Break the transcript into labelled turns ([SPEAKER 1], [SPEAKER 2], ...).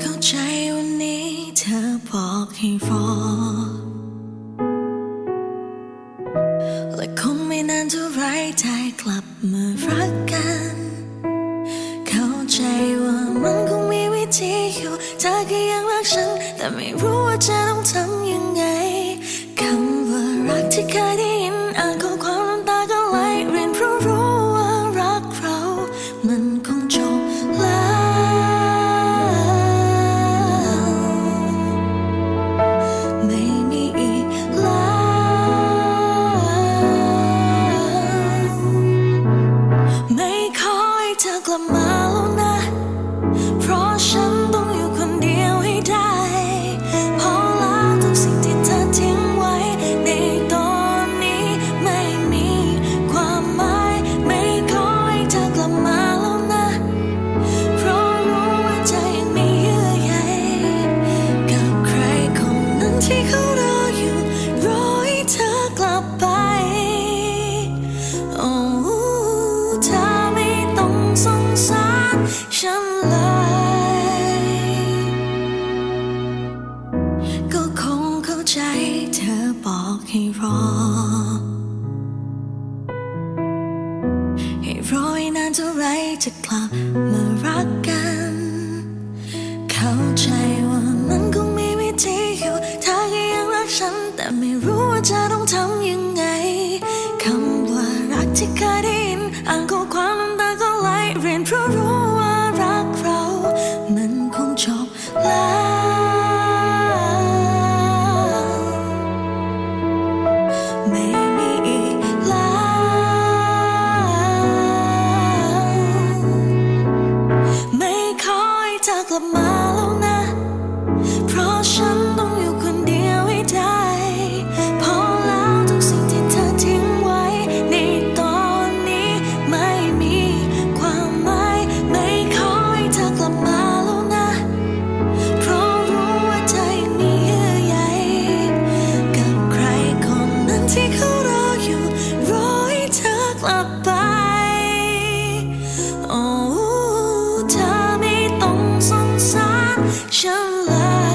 [SPEAKER 1] เข้าใจวันนี้เธอบอกให้รอและคงไม่นานเท่าไรใจกลับมารักกัน เข้าใจว่ามัน ที่อยู่เธอก็ยังรักฉัน แต่ไม่รู้ว่าจะต้องทำยังไงคำว่ารักที่เคยได้ ให้รอ ให้รอให้นานเท่าไรจะกลับมารักกัน เข้าใจว่ามันคงไม่มีที่อยู่ถ้ายังรักฉัน แต่ไม่รู้ว่าจะต้องทำยังไงคำว่ารักที่เคยได้ยินอ่านข้อความน้ำตาก็ไหลเรียนเพราะรู้ว่ารักเรา มันคงจบแล้ว shine light.